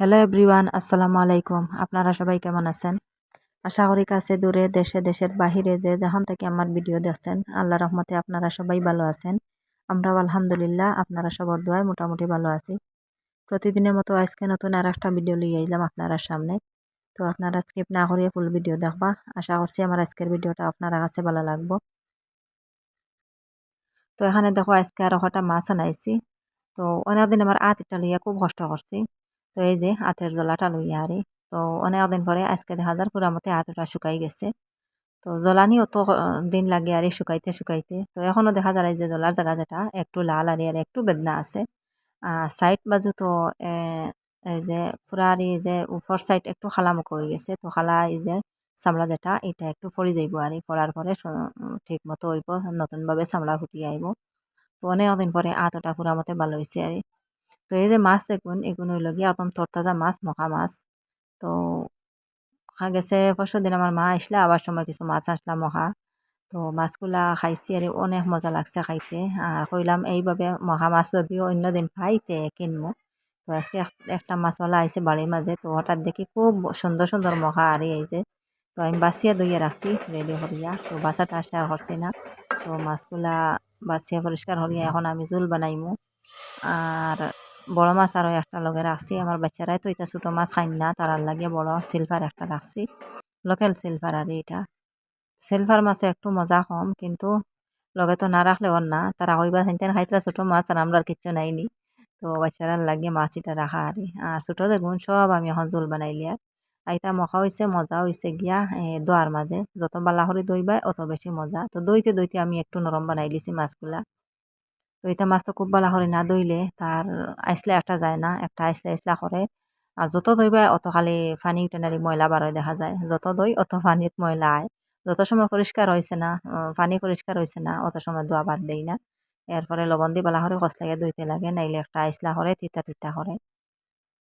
Hello everyone আসসালামু আলাইকুম আপনারা সবাই কেমন আছেন? আশা করি কাছে দূরে, দেশে, দেশের বাহিরে যে যখন থেকে আমার ভিডিও দেখছেন, আল্লাহ রহমতে আপনারা সবাই ভালো আছেন। আমরাও আলহামদুলিল্লাহ, আপনারা সবার দোয়ায় মোটামুটি ভালো আছি। প্রতিদিনের মতো আজকে নতুন আর একটা ভিডিও লিয়ে এলাম আপনারা সামনে। তো আপনারা স্কিপ না করিয়ে ফুল ভিডিও দেখবা। আশা করছি আমার আজকের ভিডিওটা আপনারা কাছে ভালো লাগবো। তো এখানে দেখো আজকে আরও কটা মাছ আনাইছি। তো অনেকদিন আমার আত এটা লইয়া খুব কষ্ট করছি। তো এই যে আতের জলাটা লইয়া আরে, তো অনেকদিন পরে আজকে দেখা যার পুরা মতে আতটা শুকাই গেছে। তো জ্বলানি অত দিন লাগে আর শুকাইতে শুকাইতে, তো এখনও দেখা যায় যে জলার জায়গা যেটা, একটু লাল আর আর একটু বেদনা আছে। সাইড বাজু তো এই যে পুরা আর যে উপর সাইড একটু খালামুখ হয়ে গেছে, তো খালা এই যে চামড়া যেটা, এটা একটু ফরি যাইব আর, পড়ার পরে ঠিক মতো হইব, নতুনভাবে চামড়া ফুটিয়ে আইব। তো অনেক দিন পরে আতটা পুরা মতে ভালো হয়েছে আর। তো এই যে মাছ এগুন এগুন হইল গিয়ে একদম তরতাজা মাছ মখা মাছ। তো খা গেছে পরশু দিন আমার মা আসলে আবার সময় কিছু মাছ আসলাম মহা। তো মাছগুলা খাইছি আর অনেক মজা লাগছে খাইতে। আর কইলাম এইভাবে মহা মাছ যদিও অন্য দিন পাইতে কিনবো তো আজকে একটা মাছওয়ালা আইসে বাড়ির মাঝে তো হঠাৎ দেখি খুব সুন্দর সুন্দর মহা আর এই যে তো আমি বাসিয়া দইয়া রাখছি রেডি হরিয়া তো বাসাটা আর হচ্ছে না। তো মাছগুলা বাসিয়া পরিষ্কার হরিয়া এখন আমি জোল বানাইমু। আর বড় মাছ আরও একটা লগে রাখছি। আমার বাচ্চারাই তো এটা ছোটো মাছ খাই না তারার লাগিয়ে বড় সিলভার একটা রাখছি। লোকাল সিলভার আর এটা। সিলভার মাছে একটু মজা কম, কিন্তু লগে তো না রাখলে ওর না। তারা হইবা হেনতেন খাইতরা ছোটো মাছ আর আমরা কিচ্ছু নাইনি। তো বাচ্চারার লাগিয়ে মাছ এটা রাখা আর। ছোটো দেখুন, সব আমি এখন জোল বানাইলি আর আইতা মখা হয়েছে মজা হয়েছে গিয়া দোয়ার মাঝে। যত বালা করে দইবাই অত বেশি মজা। তো দইতে দইতে আমি একটু নরম বানাই লিছি মাছগুলা। তো এটা মাছ তো খুব ভালো করে না দইলে তার আইসলে একটা যায় না, একটা আইসলে আইসলা করে। আর যত দইবা অত খালি পানি টেনারি ময়লা বারোয় দেখা যায়। যত দই অত পানিত ময়লা আয়। যত সময় পরিষ্কার হয়েছে না পানি পরিষ্কার হয়েছে না, অত সময় দোয়া বাদ দেই না। এরপরে লবণ দি বালা করে লাগে দইতে লাগে, নাইলে একটা আইসলা করে, তিতা তিতা করে।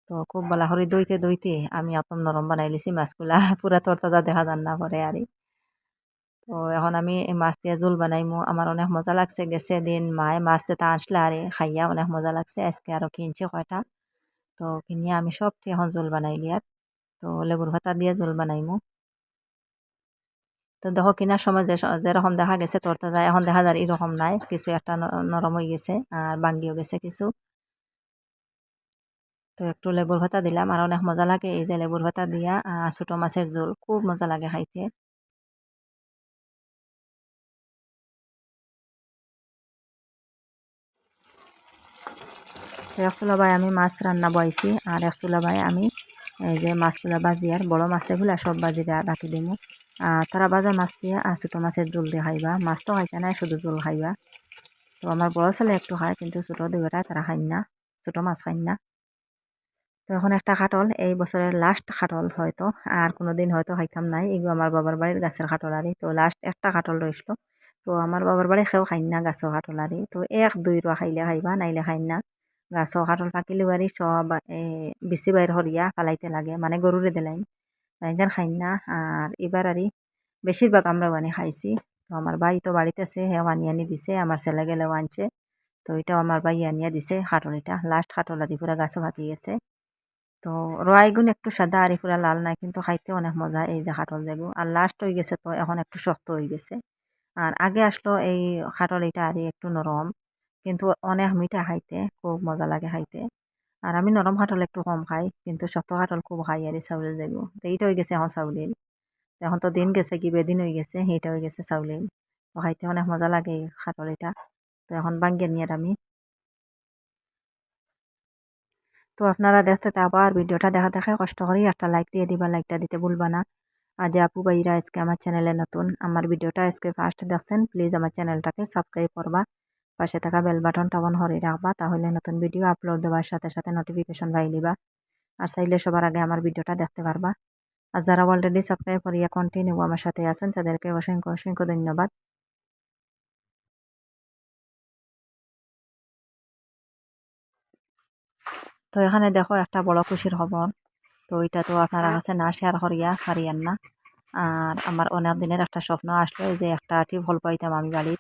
তো খুব বালা করে দইতে দইতে আমি অত নরম বানাই লিছি মাছগুলা। পুরা তরতাজা দেখা যান না করে আর তো এখন আমি এই মাছ দিয়ে জোল বানাইমু। আমার অনেক মজা লাগছে। গেছে দিন মায়ে মাছ যেটা আসলে আরে খাইয়া অনেক মজা লাগছে। আজকে আরও কিনছি কয়টা। তো কিনিয়ে আমি সবটি এখন জোল বানাইলি আর। তো লেবুর ভাতা দিয়ে জোল বানাইমু। তো দেখো কিনার সময় যে যেরকম দেখা গেছে তরতা যায় এখন দেখা যায় এরকম নাই। কিছু একটা নরম হয়ে গেছে আর বাঙ্গিও গেছে কিছু। তো একটু লেবুর ভাতা দিলাম। আর অনেক মজা লাগে এই যে লেবুর ভাতা দিয়া ছোটো মাছের জোল। খুব মজা লাগে খাইতে। একচুলা ভাই আমি মাছ রান্না বয়েছি আর একচুলা ভাই আমি এই যে মাছগুলা বাজি আর বড় মাছগুলা সব বাজি রাখি দিমু। তারা বাজা মাছ দিয়ে, আর ছোটো মাছের জোল দিয়ে খাইবা। মাছ তো খাইতে নাই শুধু জোল খাইবা। তো আমার বড় ছেলে একটু খায়, কিন্তু ছোটো দুইটাই তারা খাই না, ছোটো মাছ খাই না। তো এখন একটা খাটল, এই বছরের লাস্ট খাটল হয়তো, আর কোনো দিন হয়তো খাইতাম নাই। এগুলো আমার বাবার বাড়ির গাছের খাটল আরি তো লাস্ট একটা খাটল রইসলো। তো আমার বাবার বাড়ি খেয়েও খাই না গাছের খাটল আরি তো এক, দুই রুয়া খাইলে খাইবা, নাইলে খাই না। গাছও কাঠল পাকিলে বাড়ি সব বেশি বাইর হরিয়া ফালাইতে লাগে মানে গরুরে দিলাইন। তাইদের খাই না আর এবার আরই বেশিরভাগ আমরা বানি খাইছি। তো আমার ভাই তো বাড়িতে আছে হেও আনি আনি দিছে আমার ছেলে গেলেও আনছে। তো এটাও আমার ভাই আনিয়া দিছে এটা লাস্ট খাটল আরি পুরা গাছও ফাঁকি গেছে। তো রয়াইগুন একটু সাদা আরি পুরা লাল নাই, কিন্তু খাইতে অনেক মজা এই যে খাটল যেগু আর লাস্ট হয়ে গেছে তো, এখন একটু শক্ত হয়ে গেছে। আর আগে আসলো এই খাটল এটা আরই একটু নরম কিন্তু অনেক মিঠা খাইতে, খুব মজা লাগে খাইতে। আর আমি নরম কাঠল একটু কম খাই, কিন্তু শক্ত কাঠল খুব খাই আর চাউল দেবো তো এইটা হয়ে গেছে এখন চাউলিল এখন তো দিন গেছে কি বেদিন হয়ে গেছে, সেইটা হয়ে গেছে চাউলিল তো খাইতে অনেক মজা লাগে এই খাটল এটা। তো এখন বাঙ্গিয়ে নিয়ে আমি। তো আপনারা দেখতে আবার ভিডিওটা দেখা দেখায় কষ্ট করি একটা লাইক দিয়ে দিবা লাইকটা দিতে ভুলবা না। আর যে আপু ভাইরা আজকে আমার চ্যানেলে নতুন, আমার ভিডিওটা আজকে ফার্স্ট দেখছেন প্লিজ আমার চ্যানেলটাকে সাবস্ক্রাইব করবা। পাশে থাকা বেল বাটনটা অন হরে রাখবা, তাহলে নতুন ভিডিও আপলোড দেওয়ার সাথে সাথে নোটিফিকেশন পাই নিবা। আর চাইলে সবার আগে আমার ভিডিওটা দেখতে পারবা। আর যারা অলরেডি সাবস্ক্রাইব করিয়া কন্টিনিউ আমার সাথে আছেন, তাদেরকে অসংখ্য অসংখ্য ধন্যবাদ। তো এখানে দেখো একটা বড় খুশির খবর। তো এটা তো আপনারা কাছে না শেয়ার করিয়া পারিয়ান না। আর আমার অনেক দিনের একটা স্বপ্ন আসলো যে একটা টিউবওয়েল পাইতাম আমি বাড়ির।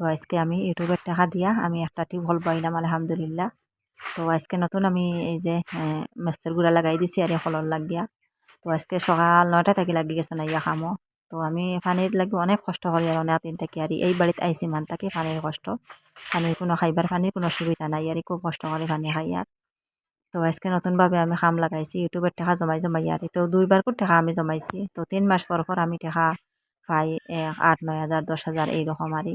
তো আজকে আমি ইউটিউবের টাকা দিয়া আমি একটা টিউবওয়েল পাইলাম আলহামদুলিল্লাহ। তো আজকে নতুন আমি এই যে মেস্তের গুঁড়া লাগাই দিছি আর হলর লাগিয়া। তো আজকে সকাল নয়টা থেকে লাগি গেছে না, ইয়া খামো। তো আমি পানির লাগি অনেক কষ্ট করি আর অনেক দিন থেকে। আর এই বাড়িতে আইসি মান থাকি পানির কষ্ট। পানির কোনো খাইবার পানির কোনো সুবিধা নাই আর খুব কষ্ট করে পানি খাই আর তো আজকে নতুনভাবে আমি খাম লাগাইছি ইউটিউবের টাকা জমাই জমাই আর তো দুইবার করে টাকা আমি জমাইছি। তো তিন মাস পর পর আমি টাকা পাই এক আট, নয় হাজার, দশ হাজার এইরকম আরই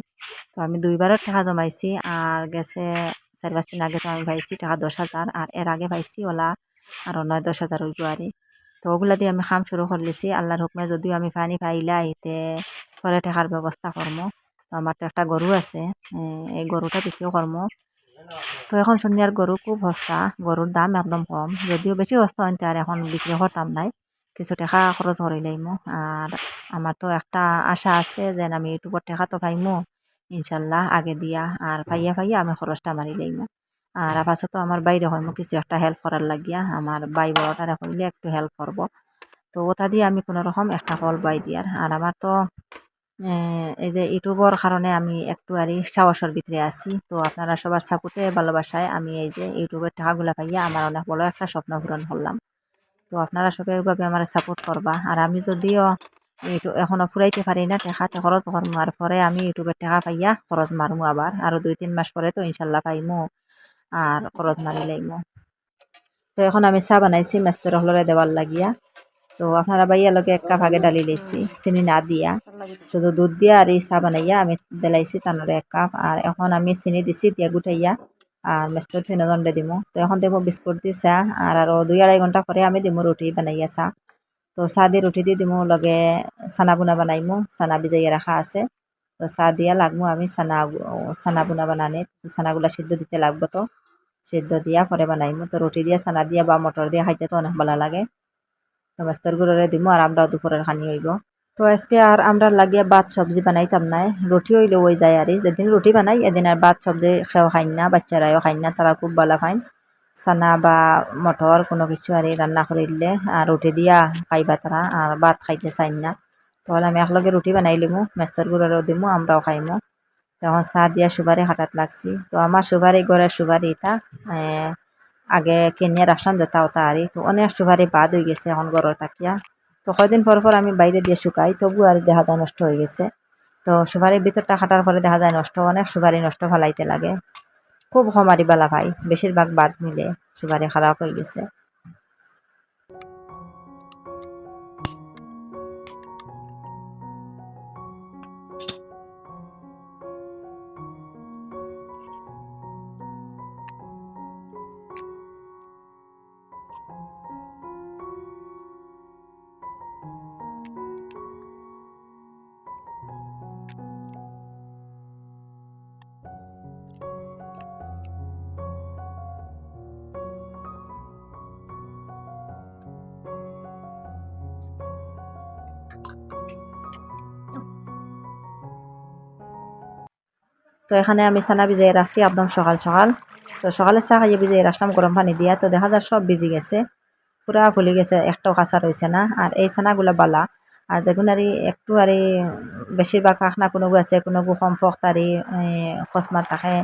তো আমি দুইবারের টাকা জমাইছি আর গেছে চার পাঁচ দিন আগে তো আমি পাইছি টাকা দশ হাজার আর এর আগে পাইছি ওলা আরও নয়, দশ হাজার হইব আরই তো ওগুলা দিয়ে আমি খাম শুরু করলেছি আল্লাহর হুকমে যদিও আমি পানি পাইলাই তে পরে টাকার ব্যবস্থা করব তো আমার তো একটা গরু আছে এই গরুটা বিক্রিও করব তো এখন সন্ধ্যার গরু খুব সস্তা, গরুর দাম একদম কম। যদিও বেশি সস্তা হইতে আর এখন বিক্রি করতাম নাই। কিছু টাকা খরচ করে লাইমো আর আমার তো একটা আশা আছে যে আমি ইউটিউবের টাকা তো পাইমো ইনশাল্লাহ আগে দিয়া আর পাইয়া পাইয়া আমি খরচটা মারি লাইমো আর আপাতত আমার বাইরে হইমো কিছু একটা হেল্প করার লাগিয়া আমার বাই বড়টারে হইলে একটু হেল্প করব তো ওটা দিয়ে আমি কোনো রকম একটা ফল বাই দিয়ার আর আমার তো এই যে ইউটিউবর কারণে আমি একটু আর সাহসের ভিতরে আছি তো আপনারা সবার সাপোর্টে ভালোবাসায় আমি এই যে ইউটিউবের টাকাগুলো পাইয়া আমার অনেক বড় একটা স্বপ্ন পূরণ করলাম তো আপনারা সবাই ওইভাবে আমার সাপোর্ট করবা। আর আমি যদিও এইটু এখনও ফুরাইতে পারি না, টেকাতে খরচ করমু আর পরে আমি ইউটিউবের টাকা পাইয়া খরচ মারমু আবার আরও দুই, তিন মাস পরে তো ইনশাল্লাহ পাইমু। আর খরচ মারি লাইমু। তো এখন আমি চা বানাইছি মেস্তর হলরে দেওয়ার লাগিয়া। তো আপনারা লগে এক কাপ আগে ডালি লাইছি চিনি না দিয়া। শুধু দুধ দিয়া আর এই চা বানাইয়া আমি দিলাইছি তানরে এক কাপ। আর এখন আমি চিনি দিছি দিয়া গুটাইয়া। আর মেস্তর তিনজনরে দিমু। তো এখন দেবো বিস্কুট দি চা আর আরও দুই আড়াই ঘণ্টা পরে আমি দিমু রুটি বানাইয়া চা তো চাহ দিয়ে রুটি দিয়ে দিমু, লগে চানা বুনা বানাইমু, চানা ভিজাইয়া রাখা আছে। তো চাহ দিয়া লাগমু আমি চানা চানা বুনা বানানি। চানাগুলা সিদ্ধ দিতে লাগবো তো। সিদ্ধ দিয়া পরে বানাইমু। তো রুটি দিয়া, চানা দিয়া বা মটর দিয়া খাইতে তো অনেক ভালো লাগে তো মাস্তর গুড়রে দিমু আর আমরাও দুপুরের খানি হইব। তো আজকে আর আমরা লাগিয়া ভাত সবজি বানাইতাম নাই রুটি হইলে ওই যায় আর যেদিন রুটি বানাই, এদিন আর ভাত সবজি খেয়েও খাই না বাচ্চারাও খাই না, তারা খুব ভালো খাইন চানা বা মটর কোনো কিছু আর রান্না করিলে, আর রুটি দিয়া খাইবা তারা, আর ভাত খাইতে চাই না। তাহলে আমি একলগে রুটি বানাই লিমু, মেস্তর গুঁড়ারও দিমু, আমরাও খাইমু। তখন চাহ দিয়া সুবারে হাঁটাত লাগছি। তো আমার সুগারে ঘরের সুগারি ইতা আগে কিনিয়ে রাখলাম যেতা ওটা আরি তো অনেক সুগারি বাদ হয়ে গেছে এখন ঘরের তাকিয়া তো কয়দিন পর পর আমি বাইরে দিয়ে শুকাই তবু আর দেহা যায় নষ্ট হয়ে গেছে। তো সুপারির ভিতরটা খাটার পরে দেখা যায় নষ্ট, অনেক সুপারি নষ্ট ফেলাইতে লাগে। খুব কমারি বেলা ভাই বেশিরভাগ বাদ মিলে সুপারি খারাপ হয়ে গেছে। তো এখানে আমি ছানা ভিজিয়ে রাখছি একদম সকাল সকাল। তো সকালে চা খাইয়ে ভিজিয়ে রাখলাম, গরম পানি দিয়া। তো দেখা যায় সব ভিজি গেছে, পুরা ফুলি গেছে, একটাও কাঁচা রয়েছে না। আর এই ছানাগুলো বালা। আর যেগুলো আর একটু আর বেশিরভাগ না কোনো আছে, কোনো কম ফক্তারি কসমাত থাকে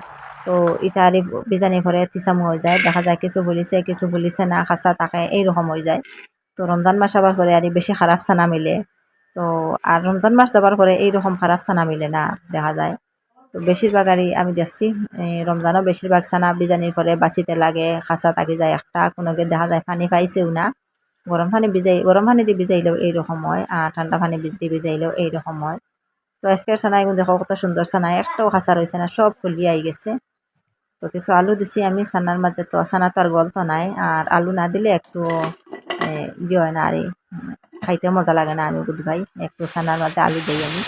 তো ইটা আর বিজানি ভরে তিসামু হয়ে যায়। দেখা যায় কিছু বলিছে কিছু বলিছে না খাসা থাকে, এইরকম হয়ে যায়। তো রমজান মাস আবার করে আর বেশি খারাপ ছানা মিলে। তো আর রমজান মাস যাবার পরে এইরকম খারাপ ছানা মিলে না, দেখা যায়। তো বেশিরভাগ আর আমি দেখছি রমজানও বেশিরভাগ সানা বিজানির পরে বাঁচিতে লাগে, খাঁচা থাকি যায় একটা, কোনোকে দেখা যায় পানি পাইছেও না। গরম পানি ভিজাই, গরম পানি দিয়ে ভিজাইলেও এইরকম হয়, আর ঠান্ডা পানি দিয়ে ভিজাইলেও এইরকম হয়। তো আজকের সানাই দেখো, কত সুন্দর সানাই একটাও খাঁচা রয়েছে না, সব ফুলিয়ে আই গেছে। তো কিছু আলু দিছি আমি সানার মাঝে, তো সানা তো আর গল্প নাই, আর আলু না দিলে একটু ইয়ে হয় না, আর, খাইতে মজা লাগে না, আমি বুধ ভাই, একটু সানার মাঝে আলু দিই আমি।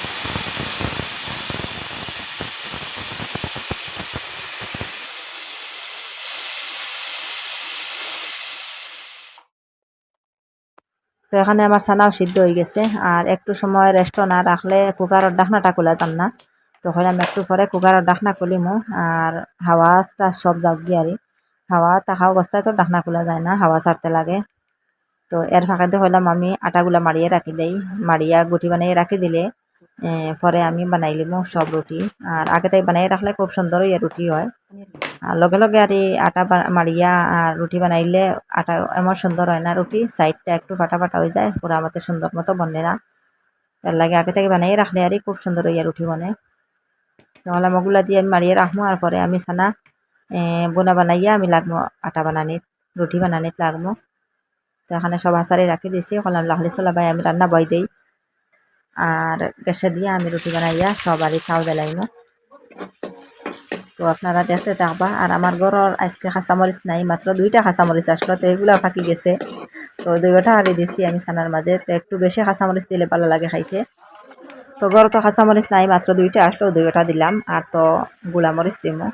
তো এখানে আমার ছানাও সিদ্ধ হয়ে গেছে। আর একটু সময় রেস্ট না রাখলে কুকারের ডাকনাটা খোলা যান না। তখন আমি একটু পরে কুকারের ডাকনা খুলিমো। আর হাওয়াটা সব যাক গিয়ে আর। হাওয়া থাকা অবস্থায় তো ডাকনা খোলা যায় না, হাওয়া ছাড়তে লাগে। তো এর ফাঁকাতে হইলাম আমি আটাগুলা মারিয়ে রাখি দেই। মারিয়া গুটি বানিয়ে রাখি দিলে পরে আমি বানাই লিমু সব রুটি। আর আগে তাই বানাই রাখলে খুব সুন্দর ইয়ে রুটি হয়। লগে লগে আর আটা মাড়িয়া আর রুটি বানাইলে আটা এমন সুন্দর হয় না। রুটি সাইডটা একটু ফাটা ফাটা হয়ে যায়, পুরা আমাদের সুন্দর মতো বনে না। তার লাগে আগে থেকে বানাই রাখলে আর খুব সুন্দর ইয়ে রুটি বনে। তাহলে মগুলা দিয়ে আমি মারিয়ে রাখব আর পরে আমি সানা বোনা বানাইয়া আমি লাগবো আটা বানানিত, রুটি বানানিত লাগবো তো এখানে সব আসারে রাখি দিয়েছি কলাম লাহলি চলা ভাই আমি রান্না বই দিই। আর গ্যাসে দিয়ে আমি রুটি বানাইয়া সব সবারই চাও দিলাইম তো আপনারা দেখতে থাকবা। আর আমার ঘরের আজকে খাঁচামরিচ নাই মাত্র দুইটা খাঁচামরিচ আসলো তো এগুলো ফাঁকি গেছে তো দুইটা হারিয়ে দিছি আমি সানার মাঝে তো একটু বেশি খাঁচামরিচ দিলে ভালো লাগে খাইতে। তো ঘর তো খাঁচামরিচ নাই মাত্র দুইটা আসলো দুইটা দিলাম। আর তো গোলামরিচ দিমো।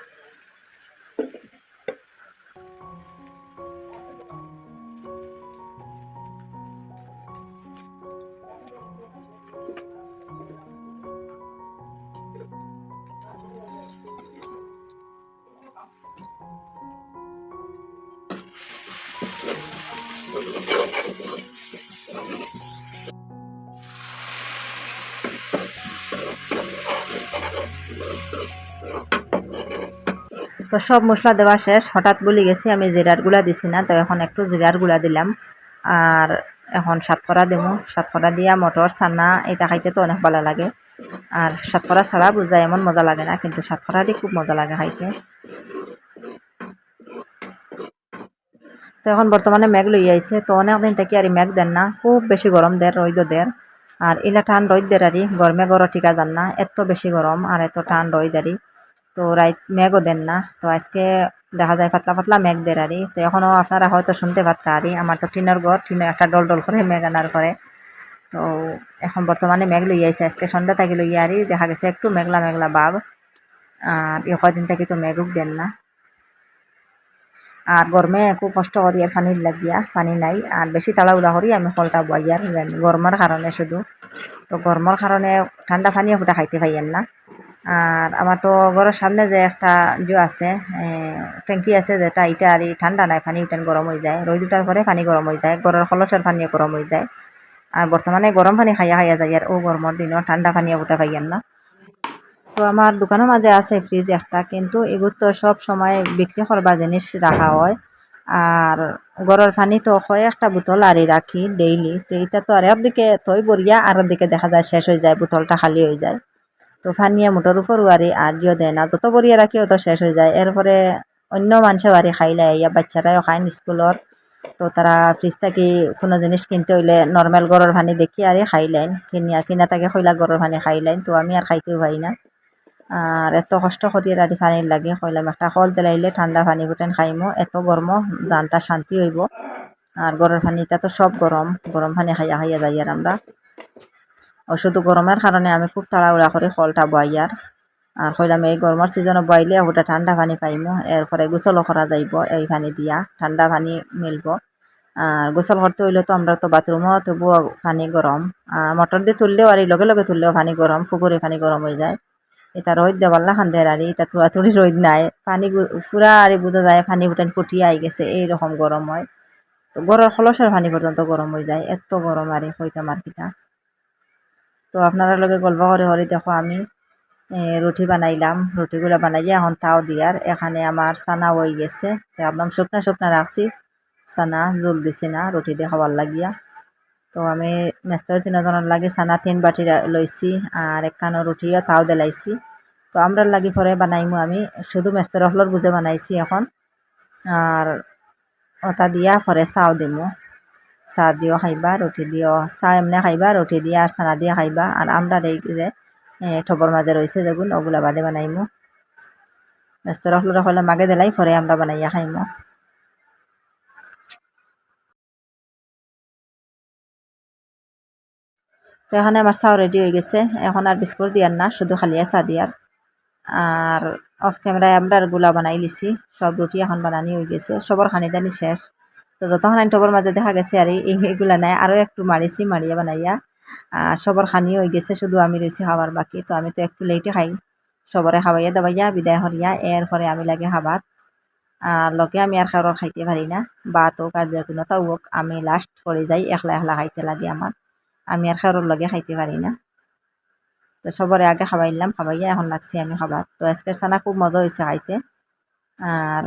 তো সব মশলা দেওয়া শেষ। হঠাৎ বলে গেছি, আমি জিরার গুঁড়া দিছি না, তো এখন একটু জিরার গুঁড়া দিলাম। আর এখন সাতকরা দেবো। সাতকরা দিয়া মটর, ছানা, এটা খাইতে তো অনেক ভালো লাগে। আর সাতকরা ছাড়া বুঝায় এমন মজা লাগে না, কিন্তু সাতকরা দিয়ে খুব মজা লাগে খাইতে। তো এখন বর্তমানে মেঘ লই আইছে, তো অনেক দিন থেকে আর মেঘ দেন না, খুব বেশি গরম দের রইদ দের আর ইলা টান রইদ দের আরি গরমে গর টিকা যান না, এত বেশি গরম আর এত টান রইদ আরি তো রাইত মেঘও দেন না। তো আজকে দেখা যায় পাতলা পাতলা মেঘ দের আরি তো এখনও আপনারা হয়তো শুনতে পাত্রা আরি আমার তো টিনের ঘর টিনের একটা ডল ডল করে মেঘ আনার করে তো এখন বর্তমানে মেঘ লই আইছে। আজকে সন্ধ্যা থেকে লই আরি দেখা গেছে একটু মেঘলা মেঘলা ভাব আর এ কদিন থেকে তো মেঘুক দেন না। আর গরমে খুব কষ্ট করি আর পানির লাগিয়া, পানি নাই। আর বেশি তাড়াহুড়া করি আমি কলটা বইয়ার, জানি। গরমের কারণে শুধু। তো গরমের কারণে ঠান্ডা পানিও ফুটা খাইতে পাইয়েন না। আর আমার তো ঘরের সামনে যে একটা জো আছে ট্যাঙ্কি আছে যেটা এটা আর ঠান্ডা নাই, পানি উঠান গরম হয়ে যায়। রোদ উঠার পরে পানি গরম হয়ে যায়, ঘরের খলসের পানিও গরম হয়ে যায়। আর বর্তমানে গরম পানি খাইয়া খাইয়া যায় আর ও গরমের দিনও ঠান্ডা পানিও ফুটা পাইয়েন না। তো আমার দোকানের মাঝে আছে ফ্রিজ একটা, কিন্তু এগুলো তো সব সময় বিক্রি করবার জিনিস রাখা হয়। আর গরর পানি তো হয় একটা বোতল আরই রাখি ডেইলি তো এটা তো আর একদিকে তৈ বরিয়া আর দিকে দেখা যায় শেষ হয়ে যায়, বোতলটা খালি হয়ে যায়। তো ফানিয়া মোটর উপর আরে আর জিও দেয় না যত বরিয়া রাখিও তো শেষ হয়ে যায়। এরপরে অন্য মানুষেও আরে খাইলে ইয়া বাচ্চারাও খাইন স্কুলর তো তারা ফ্রিজ থাকি কোনো জিনিস কিনতে হইলে নর্মাল গরর পানি দেখি আরে খাইলেন কিনিয়া, কিনা তাকে খৈলা গরর ভানি খাই খাইলেন তো আমি আর খাইতেও পাই না। আর এত কষ্ট করি রাড়ি পানির লাগে কইলাম একটা কল তেলাইলে ঠান্ডা পানি ফুটেন খাইমো, এত গরম দানটা শান্তি হইব। আর গরমের পানিটা তো সব গরম গরম পানি খাইয়া খাইয়া যাই আর আমরা শুধু গরমের কারণে আমি খুব তাড়াহুড়া করে কলটা বয়ার আর আর কইলাম এই গরমের সিজনে বইলে ওটা ঠান্ডা পানি পাইমো। এরপরে গোসলও করা যাইব, এই পানি দিয়া। ঠান্ডা পানি মিলব। আর গোসল করতে হইলে তো আমরা তো বাথরুমও তবুও পানি গরম মোটর দিয়ে তুললেও আর এই লগে লগে তুললেও পানি গরম পুকুরে পানি গরম হয়ে যায়। এটা রোদ দেওয়াল্লা খান্দের আর এটা তুড়াতুড়ি রোদ নাই। পানি পুরা আর বোঝা যায়, পানি ফুটান ফুটিয়ে আই গেছে, এইরকম গরম হয়। তো গরম খলসের পানি পর্যন্ত গরম হয়ে যায়। এত গরম আর হইতাম আর কিতা। তো আপনারা লগে গল্প করে হরে দেখো আমি রুটি বানাইলাম। রুটিগুলো বানাইয়া এখন তাও দিয়ার এখানে আমার সানা হয়ে গেছে। একদম শুকনা শুকনা রাখছি সানা জল দিছি না রুটি দিয়ে খাবার লাগিয়া। তো আমি মেস্তর তিনজনের লাগে সানা তিন বাটি লইছি আর একখানো রুটিও তাও দিলাইছি। তো আমরা লাগি পরে বানাইমু আমি। শুধু মেস্তর হলর বুঝে বানাইছি এখন। আর ওটা দিয়া পরে চাও দিমু। চা দিও খাইবা রুটি দিও চা এমনি খাইবা রুটি দিয়া আর চানা দিয়া খাইবা আর আমরা এই যে ঠবর মাঝে রয়েছে দেখুন ওগুলা বাদে বানাইমু। মেস্তর হলর হলে মাগে দিলাই, পরে আমরা বানাইয়া খাইমু। তো এখানে আমার চাও রেডি হয়ে গেছে। এখন আর বিস্কুট দিয়ার না, শুধু খালিয়া চা দিয়ার। আর অফ ক্যামেরায় আমরা গুলা বানাই লিছি। সব রুটি এখন বানানি হয়ে গেছে। সবর খানি দানি শেষ। তো যতক্ষণ আইন টবর মাঝে দেখা গেছে আর এইগুলা নাই, আরও একটু মারিছি মারিয়া বানাইয়া আর সবর খানি হয়ে গেছে, শুধু আমি রয়েছি খাবার বাকি। তো আমি তো একটু লেটে খাই, সবরে খাওয়াইয়া দাবাইয়া বিদায় হরিয়া, এরপরে আমি লাগে খাবার। আর লগে আমি আর খাবার খাইতে পারি না বা তো কার যে কোনো তাও হোক আমি লাস্ট পরে যাই, একলা একলা খাইতে লাগে আমার। আমি আর কারোর লগে খাইতে পারি না। তো তো সবরে আগে খাবাইলাম খাবাইয়া এখন লাগছি আমি খাবার। তো আজকের সানা খুব মজা হয়েছে খাইতে। আর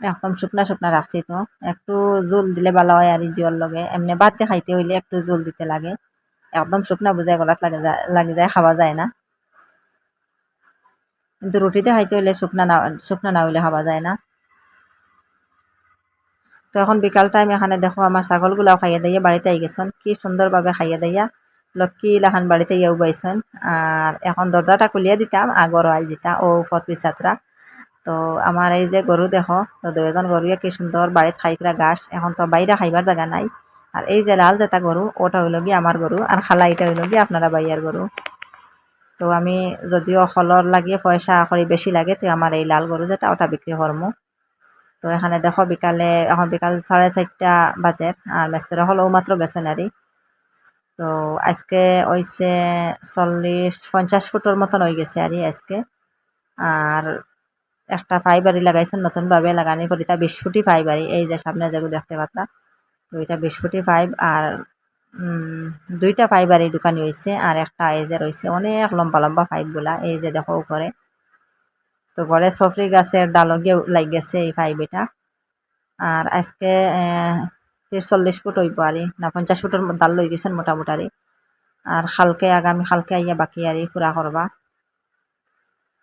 একদম শুকনা শুকনা রাখছি তো। একটু জোল দিলে ভালো হয় আর ইডিওর লগে। এমনি বাদতে খাইতে হইলে একটু জোল দিতে লাগে। একদম শুকনা বুঝাই গলাত লাগে যায় লাগে যায়, খাওয়া যায় না। কিন্তু রুটিতে খাইতে হইলে শুকনা না শুকনা না হইলে খাওয়া যায় না। তো এখন বিকাল টাইম এখানে দেখো আমার ছাগলগুলাও খাইয়ে দিয়ে বাড়িতে আই গেছেন। কি সুন্দরভাবে খাইয়ে দিয়া লক্ষ্মী লাখান বাড়িতে ইয়ে উবাইছেন। আর এখন দরজাটা খুলিয়ে দিতাম আগর আই দিতা, ও ফত পিসাতরা তো আমার এই যে গরু দেখো, তো দুজন গরুয়ে কি সুন্দর বাড়িত খাইতরা ঘাস এখন তো বাইরে খাইবার জায়গা নাই। আর এই যে লাল যেটা গরু ওটা হইল গিয়ে আমার গরু আর খালা এটা হইল গিয়ে আপনারা বাইয়ার গরু তো আমি যদিও খলর লাগিয়ে পয়সা করি বেশি লাগে, তো আমার এই লাল গরু যেটা ওটা বিক্রি করমু তো এখানে দেখো, বিকালে, এখন বিকাল সাড়ে চারটা বাজে আর মেস্তরা হলো মাত্র গেছেন আরই তো আজকে হইছে চল্লিশ পঞ্চাশ ফুটের মতন হয়ে গেছে আর আজকে। আর একটা ফাইবারি লাগাইছেন, নতুনভাবে লাগানি এটা বিশ ফুটি ফাইবারি এই যে সামনে যেগুলো দেখতে পাত্রা তো বিশ ফুটি ফাইভ আর দুইটা ফাইবারি দোকানি হয়েছে আর একটা এই যে রয়েছে অনেক লম্বা লম্বা পাইপগুলা এই যে দেখো ঘরে তো ঘরে সফরি গাছের ডালও গিয়ে লাগ গেছে এই পাইপ এটা আর আজকে ত্রিশ চল্লিশ ফুট হইব আরি না পঞ্চাশ ফুটের ডাল লই গেছেন মোটামুটারি। আর খালকে আগামী, খালকে আইয়া বাকি আরি পুরা করবা।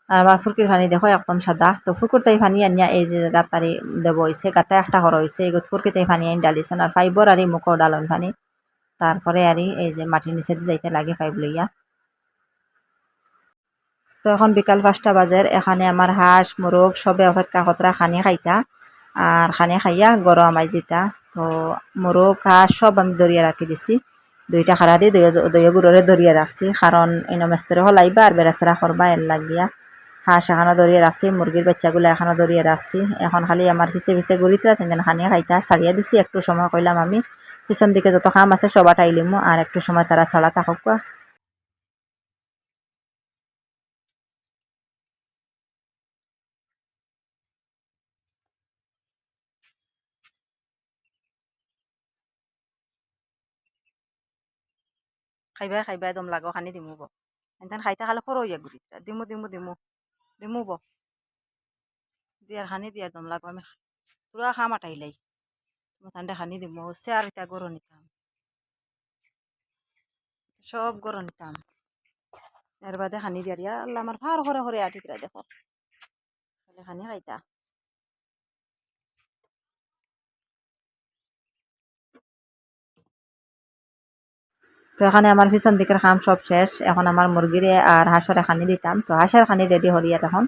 আমার ফুরকির ফানি দেখো একদম সাদা। তো ফুকুর তাই পানি আনিয়া এই যে গাতারি দেব হয়েছে গাতা একটা করা হয়েছে এই ফুরকি তাই পানি আনি ডালিছেন আর ফাইবর আর মুখও ডালন ফানি তারপরে আর এই যে মাটির নিচে যাইতে লাগে ফাইব লইয়া। তো এখন বিকাল পাঁচটা বাজের, এখানে আমার হাঁস, মোরগ সবে অপেক্ষা কতরা খানি খাইতা। আর খানি খাইয়া গরম আমাই যেতা তো মোরগ, হাঁস সব আমি দরিয়া রাখি দিছি। দুইটা খারা দিয়ে দইয়া গুড়রে দরিয়া রাখছি কারণ এনে হলাইবা আর বেড়াচেরা করবা এর লাগিয়া। হাঁস এখানো দরিয়া রাখছি মুরগির বাচ্চাগুলো এখানো দরিয়া রাখছি এখন খালি আমার পিছে পিছে ঘুরিতরা তিন খানি খাইতা ছাড়িয়া দিছি, একটু সময় কইলাম আমি। পিছন দিকে যত কাম আছে সবাটা আইলিমু আর একটু সময় তারা ছাড়া থাকুক খাইবাই খাইবাই দম লাগো খানি দিমু ব। এনথান খাইতে খালে খরো ইয়া ঘুরি দিমু দিমু দিমু। ব দিয়ার হানি দিয়ার দম লাগবো আমি পুরা খাম আটাইলাই তান্ডে খানি দিমু চেয়ার এটা গরো নিতাম সব গরো নিতাম এর বাদে হানি দিয়ার ইয়া আল্লাহ আমার ভার হরে হরে আটিকরা দেখো হানি খাইতা তো এখানে আমার পিছন দিকের খাম সব শেষ। এখন আমার মুরগিরে আর হাঁসের খানি দিতাম। তো হাঁসের খানি রেডি হরিয়া তখন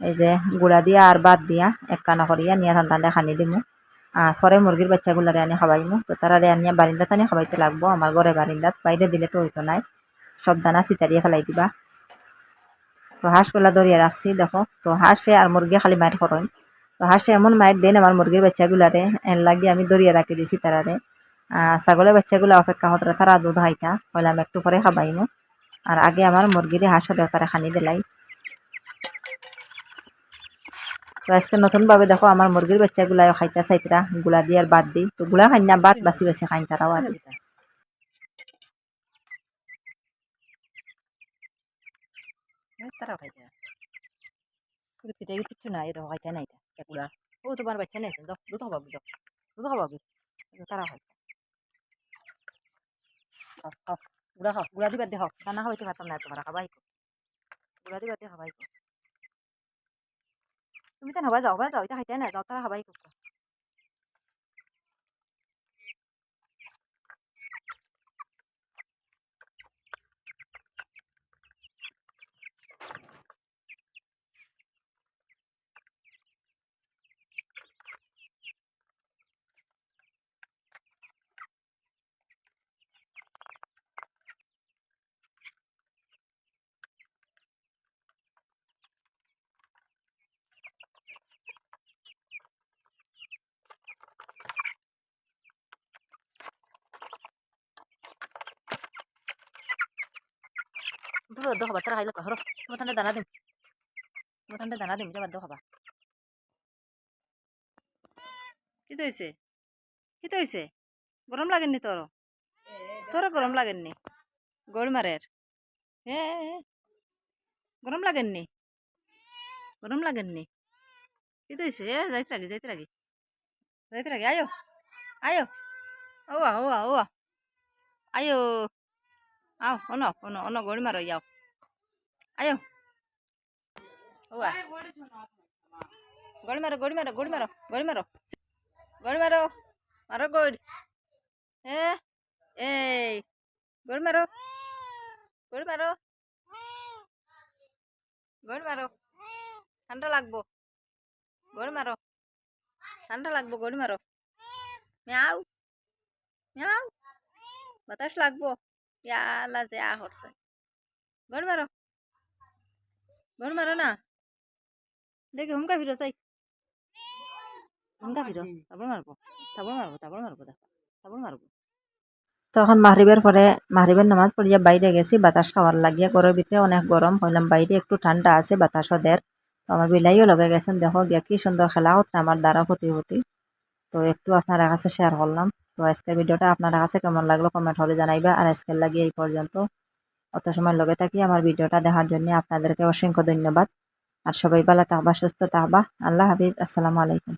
এই যে গুড়া দিয়া আর বাদ দিয়া এক কানা করিয়া নিয়ে ধানটা খানি দিমু। আর পরে মুরগির বাচ্চাগুলারে আনি খাবাইমু তো তারা আনিয়া বারিন্দা টানি খাবাইতে লাগবো। আমার ঘরে বারিন্দাত বাইরে দিলে তো হইতো নাই। সব দানা চিতারিয়ে ফেলাই দিবা। তো হাঁসগুলা দরিয়া রাখছি, দেখো। তো হাঁসে আর মুরগি খালি মায়ের করেন। তো হাঁসে এমন মায়ের দেন আমার মুরগির বাচ্চাগুলারে এর লাগিয়ে আমি দরিয়া রাখি দিছি তারারে। ছাগলের বাচ্চাগুলো অপেক্ষা হতরা তারা দুধ হাইতা হইলাম একটু পরে খাবাইমু। আর আগে আমার মুরগিরে হাঁসের তারা খানি দিলাই। তো আজকে নতুনভাবে দেখো আমার মুরগির বাচ্চাগুলা খাইতা চাইতরা গুলা দিয়ে আর বাদ দিই তো গুলা খাই না, বাদ বাসি বাসি খাই তারাও আর। তারাও নাই তোমার বাচ্চা নেই দুধ খাবা বুঝো দুধ খাবা তারা খাইতা খাও খাও দিবার দিয়ে খাও হইতে পারতাম না তোমার খাবাই গুড়া দিবার দিয়ে খাবাই তুমি তো হবাই যাও হবাই যাও এটা হাইতে না যাও তারা খাবাই করতো ধরো দো খাবার তারা খাইলে হরো তোমার দানা দিম তোমার দানা দিম যাবার দো খাবা কি তো হয়েছে কি তো হয়েছে গরম লাগেননি তোর তোর গরম লাগেননি? গড় মারের এ গরম লাগেননি? গরম লাগেননি? কি তো হয়েছে এ, যাইতে লাগে যাইতে লাগে যাইতে লাগে আয়ো আয়ো। ওয়া ওয়া ওয়া। আয়ো। আও অন অন অন গড়ি মারো যাও আয়ো ওয়া গড়ি মারো গড়ি মারো গড়ি মারো গড়ি মারো গড়ি মারো মারো গড়ি এ এই গড়ি মারো গড়ি মারো গড়ি মারো ঠান্ডা লাগবো গড়ি মারো ঠান্ডা লাগবো গড়ি মারো মিয়াও মিয়াও বাতাস লাগবো ইয়ালা যে আ মারো। মারো না। দেখি হুমকা ফিরো, চাই। হুমকা ফিরো তারপর মারবো তারপর মারবো তারপর মারবো তারপর মারবো। তখন মাহরিবের পরে মাহরিবের নামাজ পড়িয়া বাইরে গেছি, বাতাস খাওয়ার লাগিয়া ঘরের ভিতরে অনেক গরম, হইলাম বাইরে, একটু ঠান্ডা আছে বাতাসও দের তো আমার বিলাইও লগে গেছেন, দেখো গিয়া কি সুন্দর খেলা হচ্ছে, আমার দ্বারা হতি হতি। তো একটু আপনারা কাছে শেয়ার করলাম। তো আজকের ভিডিওটা আপনারা কাছে কেমন লাগল কমেন্ট হলে জানাইবা। আর আজকের লাগে এই পর্যন্ত। অত সময় লগে থাকি আমার ভিডিওটা দেখার জন্য আপনাদেরকে অসংখ্য ধন্যবাদ। আর সবাই ভালো থাকবা, সুস্থ থাকবা। আল্লাহ হাফিজ। আসসালামু আলাইকুম।